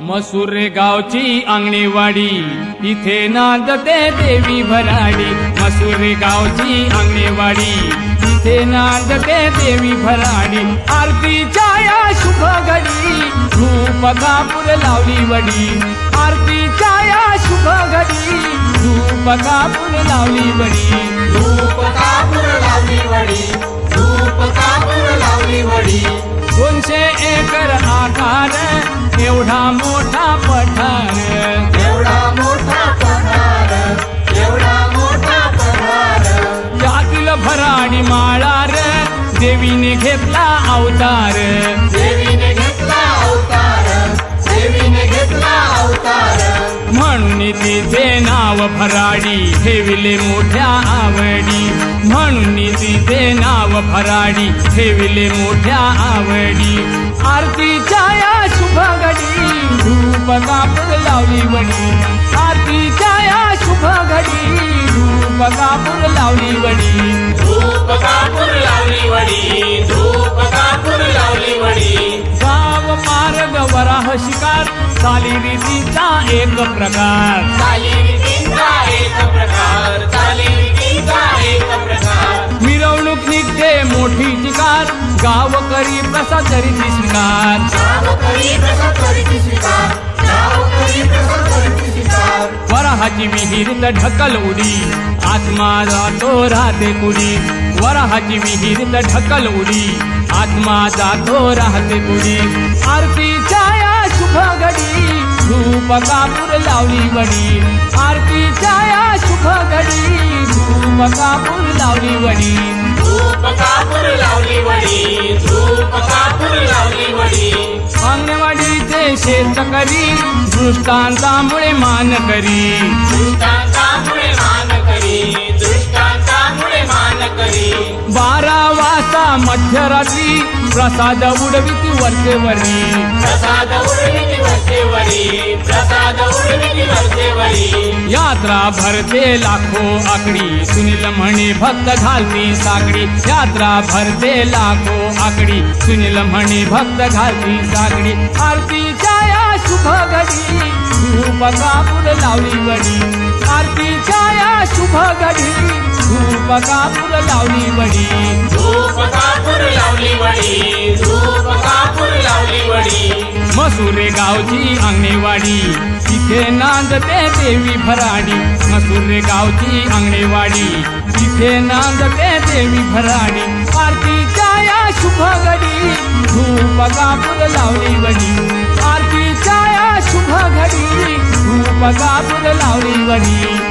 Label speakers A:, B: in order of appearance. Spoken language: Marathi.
A: मसुरे गावची अंगणेवाडी इथे नांदते देवी भराडी. मसुरे गावची अंगणेवाडी इथे नांदते देवी भराडी. आरतीच्या या शुभ घडी धूप कापूर लावली वडी. आरतीच्या या शुभ घडी धूप कापूर लावली वडी.
B: धूप कापूर लावली वडी धूप कापूर लावली वडी.
A: दोनशे एकर एवढा मोठा पठार.
B: एवढा मोठा पठार. एवढा मोठा पठार.
A: यातील भराडी माळार देवीने घेतला अवतार.
B: देवीने घेतला अवतार. देवीने घेतला अवतार.
A: म्हणून तिचे नाव भराडी ठेविले मोठ्या आवडी. म्हणून तिचे नाव भराडी ठेविले मोठ्या आवडी. आरतीच्या शुभ घडी धूप कापूर लावली वडी आरतीच्या या शुभ घडी धूप कापूर लावली वडी
B: धूप कापूर लावली वडी धूप कापूर लावली वडी
A: गाव मार्ग वराह शिकार चालीरीतीचा एक प्रकार.
B: चालीरीतीचा एक
A: स्वीकार
B: गावकरी प्रसाद करीती स्वीकार
A: वराहाची विहीर ढकल उडी. आत्मा जातो राहते कुडी. वराहाची विहीर ढकल उडी. आत्मा जातो राहते कुडी. आरतीच्या या शुभ घडी धूप कापूर लावली वडी आरतीच्या या शेतकरी दृष्टांतामुळे मान करी
B: दृष्टांतामुळे मान करी दृष्टांतामुळे मान करी
A: बारा वाजता मध्यरात्री प्रसाद उडविती वरचेवरी
B: प्रसाद उडविती वरचेवरी प्रसाद उडविती
A: यात्रा भरते लाखो आकडी. सुनील म्हणे भक्त घालती साकडी. यात्रा भरते लाखो आकडी. सुनील म्हणे भक्त घालती साकडी. आरतीच्या या शुभ घडी. धूप कापूर लावली वडी आरतीच्या या शुभ घडी. धूप कापूर लावली वडी मसुरे गावची अंगणेवाडी. तिथे नांदते देवी भराडी. मसुरे गावची अंगणेवाडी. तिथे नांदते देवी भराडी. आरतीच्या या शुभ घडी धूप कापूर लावली वडी. आरतीच्या या शुभ घडी धूप कापूर लावली
B: लावली वडी.